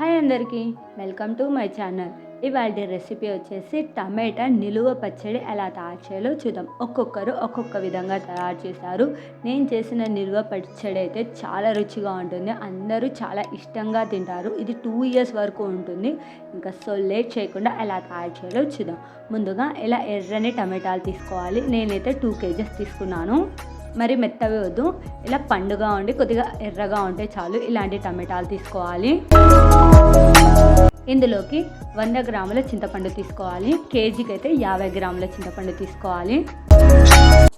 Hi అందరికీ welcome to my channel. ఇవాళ recipe వచ్చేసి టమాటా నిలువ పచ్చడి ఎలా తయారు చేయాలో చూద్దాం. ఒక్కొక్కరు ఒక్కొక్క విధంగా తయారు చేశారు. నేను చేసిన నిలువ పచ్చడి అయితే చాలా రుచిగా ఉంటుంది. అందరూ చాలా ఇష్టంగా తింటారు. ఇది టూ ఇయర్స్ వరకు ఉంటుంది. ఇంకా సో లేట్ చేయకుండా ఎలా తయారు చేయాలో చూద్దాం. ముందుగా ఇలా ఎర్రని టమాటాలు తీసుకోవాలి. నేనైతే టూ కేజెస్ తీసుకున్నాను. మరి మెత్తవి వద్దు. ఇలా పండుగా ఉండి కొద్దిగా ఎర్రగా ఉంటే చాలు ఇలాంటి టమాటాలు తీసుకోవాలి. ఇందులోకి వంద గ్రాముల చింతపండు తీసుకోవాలి. కేజీకి అయితే యాభై గ్రాముల చింతపండు తీసుకోవాలి.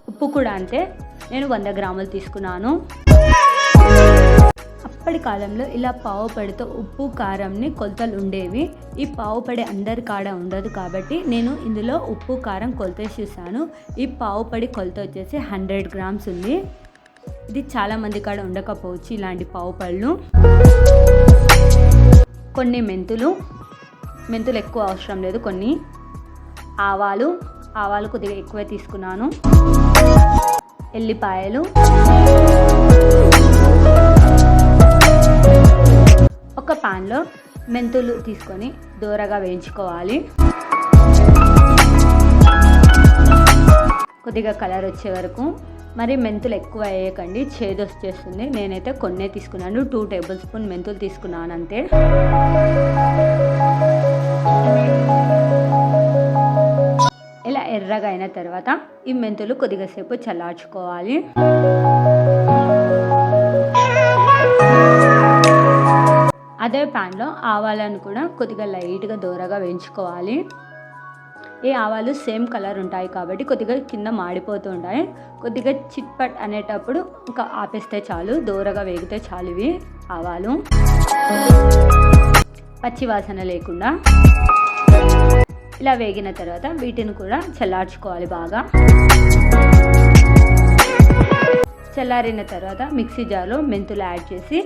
ఉప్పు కూడా అంతే. నేను వంద గ్రాములు తీసుకున్నాను. అప్పటి కాలంలో ఇలా పావు పడితో ఉప్పు కారంని కొలతలు ఉండేవి ఈ పావు పడి అందరి కాడ ఉండదు కాబట్టి నేను ఇందులో ఉప్పు కారం కొలత చూసాను ఈ పావు పడి కొలత వచ్చేసి హండ్రెడ్ గ్రామ్స్ ఉంది. ఇది చాలామంది కాడ ఉండకపోవచ్చు ఇలాంటి పావు పళ్ళు. కొన్ని మెంతులు మెంతులు ఎక్కువ అవసరం లేదు. కొన్ని ఆవాలు ఆవాలు కొద్దిగా ఎక్కువ తీసుకున్నాను. ఎల్లిపాయలు. పాన్లో మెంతులు తీసుకొని దూరగా వేయించుకోవాలి. కొద్దిగా కలర్ వచ్చే వరకు మరి మెంతులు ఎక్కువ వేయకండి చేదు వచ్చేస్తుంది నేనైతే కొన్నే తీసుకున్నాను టూ టేబుల్ స్పూన్ మెంతులు తీసుకున్నాను అంతే. ఇలా ఎర్రగా అయిన తర్వాత ఈ మెంతులు కొద్దిగా సేపు చల్లార్చుకోవాలి. అదే ప్యాన్లో ఆవాలను కూడా కొద్దిగా లైట్గా దూరగా వేయించుకోవాలి. ఈ ఆవాలు సేమ్ కలర్ ఉంటాయి కాబట్టి కొద్దిగా కింద మాడిపోతూ ఉంటాయి. కొద్దిగా చిట్పట్ అనేటప్పుడు ఇంకా ఆపేస్తే చాలు దూరగా వేగితే చాలు ఇవి ఆవాలు. పచ్చి వాసన లేకుండా ఇలా వేగిన తర్వాత వీటిని కూడా చల్లార్చుకోవాలి బాగా. చల్లారిన తర్వాత మిక్సీ జార్లో మెంతులు యాడ్ చేసి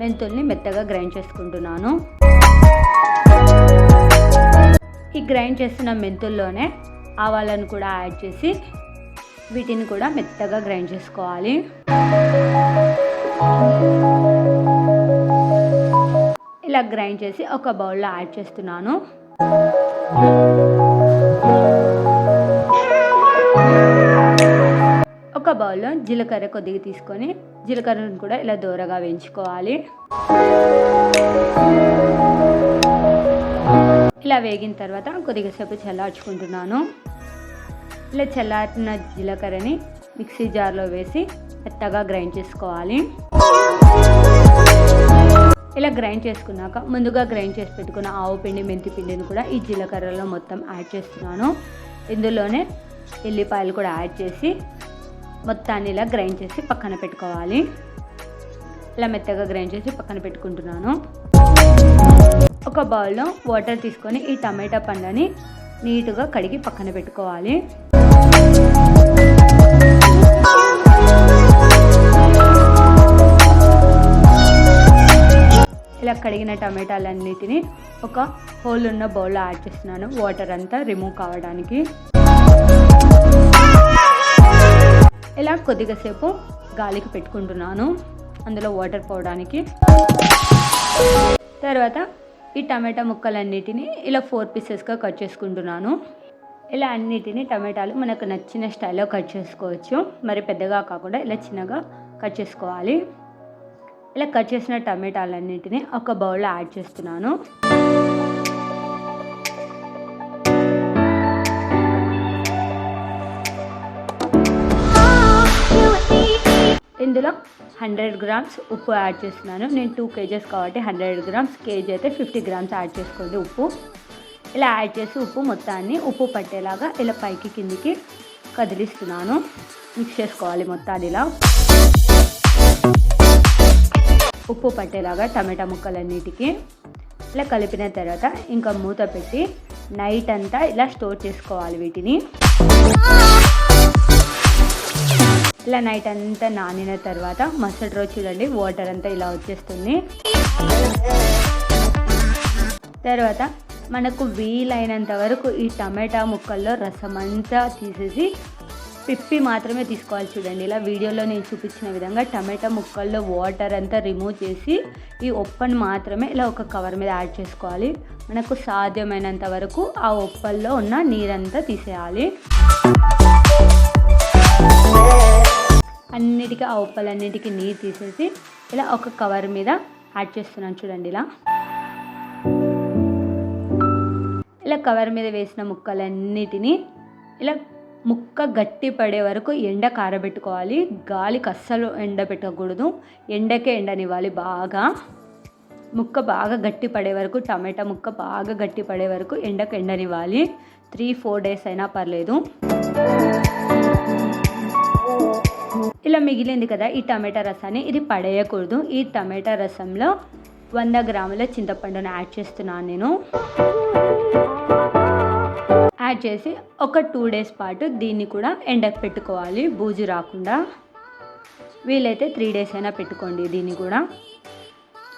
మెంతుల్ని మెత్తగా గ్రైండ్ చేసుకుంటున్నాను. ఈ గ్రైండ్ చేస్తున్న మెంతుల్లోనే ఆవాలను కూడా యాడ్ చేసి వీటిని కూడా మెత్తగా గ్రైండ్ చేసుకోవాలి. ఇలా గ్రైండ్ చేసి ఒక బౌల్లో యాడ్ చేస్తున్నాను. ఒక బౌల్లో జీలకర్ర కొద్దిగా తీసుకొని జీలకర్రను కూడా ఇలా దూరగా వేయించుకోవాలి. ఇలా వేగిన తర్వాత కొద్దిగా సేపు చల్లార్చుకుంటున్నాను. ఇలా చల్లారిన జీలకర్రని మిక్సీ జార్లో వేసి మెత్తగా గ్రైండ్ చేసుకోవాలి. ఇలా గ్రైండ్ చేసుకున్నాక ముందుగా గ్రైండ్ చేసి పెట్టుకున్న ఆవు పిండి మెంతి పిండిని కూడా ఈ జీలకర్రలో మొత్తం యాడ్ చేస్తున్నాను. ఇందులోనే ఎల్లిపాయలు కూడా యాడ్ చేసి మొత్తాన్ని ఇలా గ్రైండ్ చేసి పక్కన పెట్టుకోవాలి. ఇలా మెత్తగా గ్రైండ్ చేసి పక్కన పెట్టుకుంటున్నాను. ఒక బౌల్లో వాటర్ తీసుకొని ఈ టమాటా పండుని నీట్గా కడిగి పక్కన పెట్టుకోవాలి. ఇలా కడిగిన టమాటాలన్నిటిని ఒక హోల్ ఉన్న బౌల్లో యాడ్ చేస్తున్నాను. వాటర్ అంతా రిమూవ్ కావడానికి. ఇలా కొద్దిగా సేపు గాలికి పెట్టుకుంటున్నాను. అందులో వాటర్ పోవడానికి. తర్వాత ఈ టమాటా ముక్కలన్నిటిని ఇలా ఫోర్ పీసెస్గా కట్ చేసుకుంటున్నాను. ఇలా అన్నిటిని టమాటాలు మనకు నచ్చిన స్టైల్లో కట్ చేసుకోవచ్చు. మరి పెద్దగా కాకుండా ఇలా చిన్నగా కట్ చేసుకోవాలి. ఇలా కట్ చేసిన టమాటాలన్నిటిని ఒక బౌల్లో యాడ్ చేస్తున్నాను. ఇందులో హండ్రెడ్ గ్రామ్స్ ఉప్పు యాడ్ చేస్తున్నాను. నేను టూ కేజెస్ కాబట్టి హండ్రెడ్ గ్రామ్స్ కేజీ అయితే ఫిఫ్టీ గ్రామ్స్ యాడ్ చేసుకోండి ఉప్పు. ఇలా యాడ్ చేసి ఉప్పు మొత్తాన్ని ఉప్పు పట్టేలాగా ఇలా పైకి కిందికి కదిలిస్తున్నాను. మిక్స్ చేసుకోవాలి మొత్తాన్ని ఇలా. ఉప్పు పట్టేలాగా టమాటా ముక్కలన్నిటికీ ఇలా కలిపిన తర్వాత ఇంకా మూత పెట్టి నైట్ అంతా ఇలా స్టోర్ చేసుకోవాలి వీటిని. ఇలా నైట్ అంతా నానిన తర్వాత మరుసటి రోజు చూడండి వాటర్ అంతా ఇలా వచ్చేస్తుంది. తర్వాత మనకు వీలైనంత వరకు ఈ టమాటా ముక్కల్లో రసం అంతా తీసేసి పిప్పి మాత్రమే తీసుకోవాలి చూడండి. ఇలా వీడియోలో నేను చూపించిన విధంగా టమాటా ముక్కల్లో వాటర్ అంతా రిమూవ్ చేసి ఈ ఉప్పని మాత్రమే ఇలా ఒక కవర్ మీద యాడ్ చేసుకోవాలి. మనకు సాధ్యమైనంత వరకు ఆ ఉప్పల్లో ఉన్న నీరంతా తీసేయాలి. అన్నిటికీ ఆ ఉప్పలన్నిటికీ నీరు తీసేసి ఇలా ఒక కవర్ మీద యాడ్ చేస్తున్నాను చూడండి ఇలా. ఇలా కవర్ మీద వేసిన ముక్కలన్నిటినీ ఇలా ముక్క గట్టి పడే వరకు ఎండ కారబెట్టుకోవాలి. గాలికి అస్సలు ఎండ పెట్టకూడదు. ఎండకే ఎండనివ్వాలి బాగా. ముక్క బాగా గట్టి పడే వరకు టమాటా ముక్క బాగా గట్టి పడే వరకు ఎండకు ఎండనివ్వాలి. త్రీ ఫోర్ డేస్ అయినా పర్లేదు. ఇలా మిగిలింది కదా ఈ టమాటా రసాన్ని ఇది పడేయకూడదు. ఈ టమాటా రసంలో వంద గ్రాముల చింతపండును యాడ్ చేస్తున్నాను నేను. యాడ్ చేసి ఒక టూ డేస్ పాటు దీన్ని కూడా ఎండకు పెట్టుకోవాలి బూజు రాకుండా. వీలైతే త్రీ డేస్ అయినా పెట్టుకోండి దీన్ని కూడా.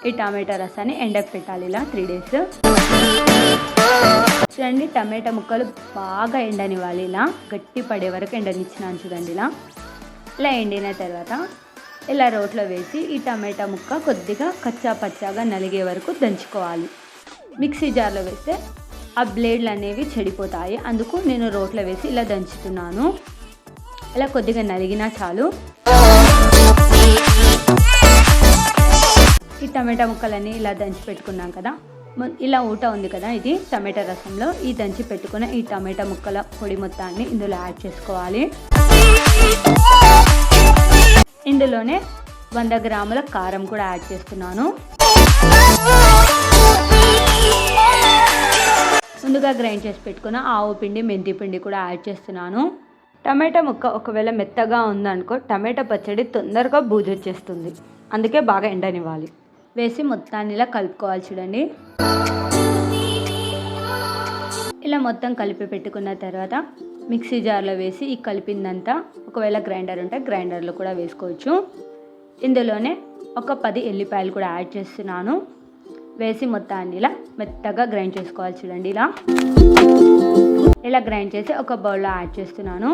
ఈ టమాటా రసాన్ని ఎండకు పెట్టాలి ఇలా త్రీ డేస్. చూడండి టమాటా ముక్కలు బాగా ఎండనివ్వాలి ఇలా. గట్టి పడే వరకు ఎండనిచ్చినాను చూడండి ఇలా. ఇలా ఎండిన తర్వాత ఇలా రోట్లో వేసి ఈ టమాటా ముక్క కొద్దిగా కచ్చా పచ్చాగా నలిగే వరకు దంచుకోవాలి. మిక్సీ జార్లో వేస్తే ఆ బ్లేడ్లు అనేవి చెడిపోతాయి. అందుకు నేను రోట్లో వేసి ఇలా దంచుతున్నాను. ఇలా కొద్దిగా నలిగినా చాలు. ఈ టమాటా ముక్కలన్నీ ఇలా దంచి పెట్టుకున్నాం కదా. ఇలా ఊట ఉంది కదా ఇది టమాటా రసంలో. ఈ దంచి పెట్టుకున్న ఈ టమాటా ముక్కల పొడి మొత్తాన్ని ఇందులో యాడ్ చేసుకోవాలి. ఇందులోనే వంద గ్రాముల కారం కూడా యాడ్ చేస్తున్నాను. ముందుగా గ్రైండ్ చేసి పెట్టుకున్న ఆవు పిండి మెంతి పిండి కూడా యాడ్ చేస్తున్నాను. టమాటా ముక్క ఒకవేళ మెత్తగా ఉందనుకో టమాటా పచ్చడి తొందరగా బూజు వచ్చేస్తుంది అందుకే బాగా ఎండనివ్వాలి. వేసి మొత్తాన్ని ఇలా కలుపుకోవాలి చూడండి. ఇలా మొత్తం కలిపి పెట్టుకున్న తర్వాత మిక్సీ జార్లో వేసి ఈ కలిపిందంతా ఒకవేళ గ్రైండర్ ఉంటే గ్రైండర్లో కూడా వేసుకోవచ్చు. ఇందులోనే ఒక పది ఎల్లిపాయలు కూడా యాడ్ చేస్తున్నాను. వేసి మొత్తాన్ని ఇలా మెత్తగా గ్రైండ్ చేసుకోవాలి చూడండి ఇలా. ఇలా గ్రైండ్ చేసి ఒక బౌల్లో యాడ్ చేస్తున్నాను.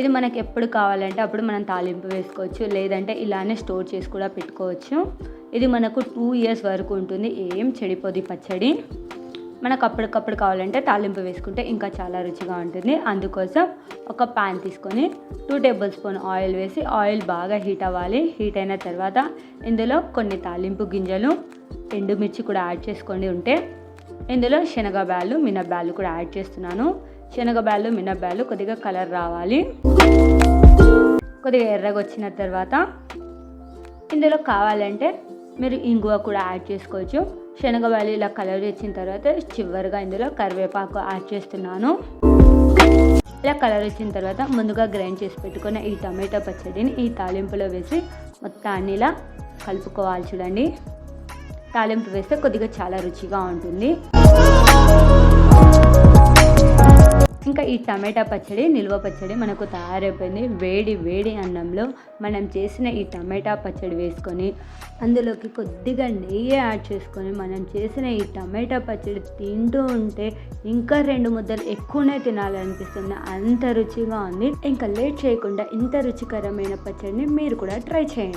ఇది మనకి ఎప్పుడు కావాలంటే అప్పుడు మనం తాలింపు వేసుకోవచ్చు లేదంటే ఇలానే స్టోర్ చేసి కూడా పెట్టుకోవచ్చు. ఇది మనకు టూ ఇయర్స్ వరకు ఉంటుంది. ఏం చెడిపోదు పచ్చడి. మనకు అప్పటికప్పుడు కావాలంటే తాలింపు వేసుకుంటే ఇంకా చాలా రుచిగా ఉంటుంది. అందుకోసం ఒక ప్యాన్ తీసుకొని టూ టేబుల్ స్పూన్ ఆయిల్ వేసి ఆయిల్ బాగా హీట్ అవ్వాలి. హీట్ అయిన తర్వాత ఇందులో కొన్ని తాలింపు గింజలు ఎండుమిర్చి కూడా యాడ్ చేసుకోండి ఉంటే ఇందులో శనగబ్యాలు మినబ్యాలు కూడా యాడ్ చేస్తున్నాను. శనగబ్యాలు మినబ్యాలు కొద్దిగా కలర్ రావాలి. కొద్దిగా ఎర్రగా వచ్చిన తర్వాత ఇందులో కావాలంటే మీరు ఇంగువ కూడా యాడ్ చేసుకోవచ్చు. శనగబాలి ఇలా కలర్ వచ్చిన తర్వాత చివరిగా ఇందులో కరివేపాకు యాడ్ చేస్తున్నాను. ఇలా కలర్ వచ్చిన తర్వాత ముందుగా గ్రైండ్ చేసి పెట్టుకున్న ఈ టమాటో పచ్చడిని ఈ తాలింపులో వేసి మొత్తాన్ని ఇలా కలుపుకోవాలి చూడండి. తాలింపు వేస్తే కొద్దిగా చాలా రుచిగా ఉంటుంది. ఇంకా ఈ టమాటా పచ్చడి నిల్వ పచ్చడి మనకు తయారైపోయింది. వేడి వేడి అన్నంలో మనం చేసిన ఈ టమాటా పచ్చడి వేసుకొని అందులోకి కొద్దిగా నెయ్యి యాడ్ చేసుకొని మనం చేసిన ఈ టమాటా పచ్చడి తింటూ ఉంటే ఇంకా రెండు ముద్దలు ఎక్కువనే తినాలనిపిస్తుంది. అంత రుచిగా ఉంది. ఇంకా లేట్ చేయకుండా ఇంత రుచికరమైన పచ్చడిని మీరు కూడా ట్రై చేయండి.